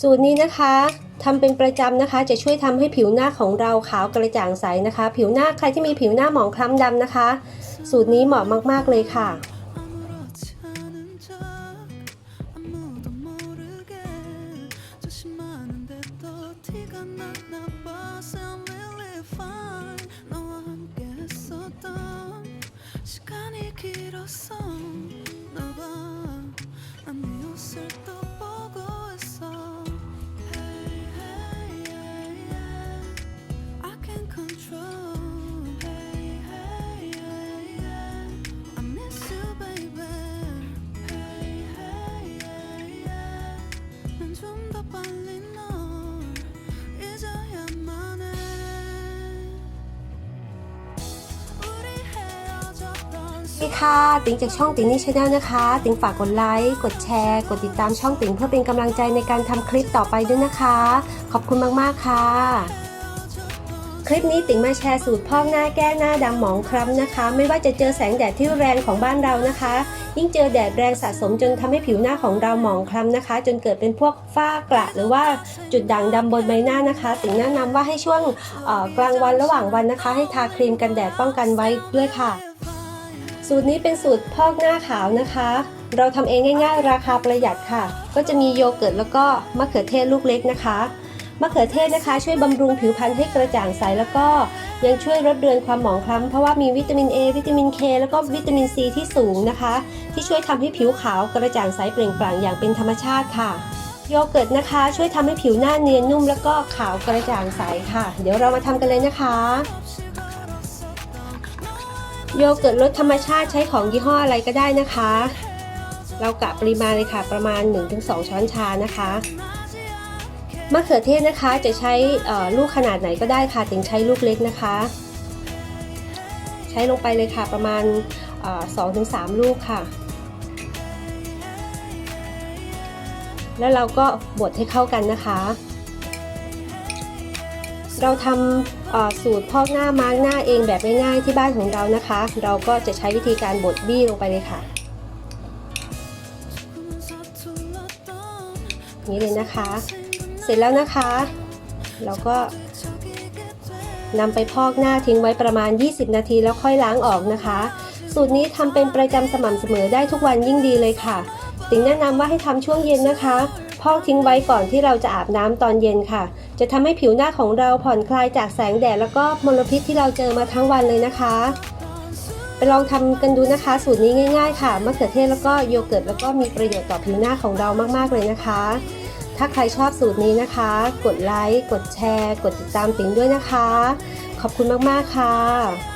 สูตรนี้นะคะทำเป็นประจำนะคะ จะช่วยทำให้ผิวหน้าของเราขาวกระจ่างใสนะคะ ผิวหน้าใครที่มีผิวหน้าหมองคล้ำดำนะคะ สูตรนี้เหมาะมากๆเลยค่ะ 아무렇지 않은 척 아무도 모르 빨리 널 잊어야만 해. 우리 헤어졌던 สวัสดีค่ะ ติ๋งจากช่องติ๋งนี่ชาแนลนะคะ ติ๋งฝากกดไลค์ กดแชร์ กดติดตามช่องติ๋งเพื่อเป็นกำลังใจในการทำคลิปต่อไปด้วยนะคะ ขอบคุณมากๆค่ะ คลิปนี้ติ๋งมาแชร์สูตรพอกหน้าแก้หน้าดำหมองคล้ำนะคะ ไม่ว่าจะเจอแสงแดดที่แรงของบ้านเรานะคะ ยิ่งเจอแดดแรงสะสมจนทำให้ผิวหน้าของเราหมองคล้ำนะคะ จนเกิดเป็นพวกฝ้ากระหรือว่าจุดด่างดำบนใบหน้านะคะ ติ๋งแนะนำว่าให้ช่วงกลางวันระหว่างวันนะคะ ให้ทาครีมกันแดดป้องกันไว้ด้วยค่ะ สูตรนี้เป็นสูตรพอกหน้าขาวนะคะ เราทำเองง่าย ๆ ราคาประหยัดค่ะ ก็จะมีโยเกิร์ตแล้วก็มะเขือเทศลูกเล็กนะคะ มะเขือเทศนะคะ ช่วยบำรุงผิวพรรณให้กระจ่างใสแล้วก็ยังช่วยลดเรือนความหมองคล้ำเพราะว่ามีวิตามิน A วิตามิน K แล้วก็วิตามิน C ที่สูงนะคะ ที่ช่วยทำให้ผิวขาวกระจ่างใสเปล่งปลั่งอย่างเป็นธรรมชาติค่ะโยเกิร์ตนะคะ ช่วยทำให้ผิวหน้าเนียนนุ่มแล้วก็ขาวกระจ่างใสค่ะ เดี๋ยวเรามาทำกันเลยนะคะโยเกิร์ตรสธรรมชาติใช้ของยี่ห้ออะไรก็ได้นะคะ เรากะปริมาณเลยค่ะประมาณ 1-2 ช้อนชานะคะ มะเขือเทศนะคะจะใช้ลูกขนาดไหนก็ได้ค่ะถึงใช้ลูกเล็กนะคะ ใช้ลงไปเลยค่ะประมาณสองถึงสามลูกค่ะ แล้วเราก็บดให้เข้ากันนะคะ เราทำสูตรพอกหน้ามาร์กหน้าเองแบบง่ายๆที่บ้านของเรานะคะ เราก็จะใช้วิธีการบดบี้ลงไปเลยค่ะนี้เลยนะคะ เสร็จแล้วนะคะ เราก็นำไปพอกหน้าทิ้งไว้ประมาณ 20 นาทีแล้วค่อยล้างออกนะคะ สูตรนี้ทำเป็นประจำสม่ำเสมอได้ทุกวันยิ่งดีเลยค่ะ ติงแนะนำว่าให้ทำช่วงเย็นนะคะ พอกทิ้งไว้ก่อนที่เราจะอาบน้ำตอนเย็นค่ะ จะทำให้ผิวหน้าของเราผ่อนคลายจากแสงแดดแล้วก็มลพิษที่เราเจอมาทั้งวันเลยนะคะ ไปลองทำกันดูนะคะ สูตรนี้ง่าย ๆ ค่ะมะเขือเทศแล้วก็โยเกิร์ตแล้วก็มีประโยชน์ต่อผิวหน้าของเรามากๆเลยนะคะ ถ้าใครชอบสูตรนี้นะคะ กดไลค์ กดแชร์ กดติดตามติ๋งด้วยนะคะ ขอบคุณมาก ๆ ค่ะ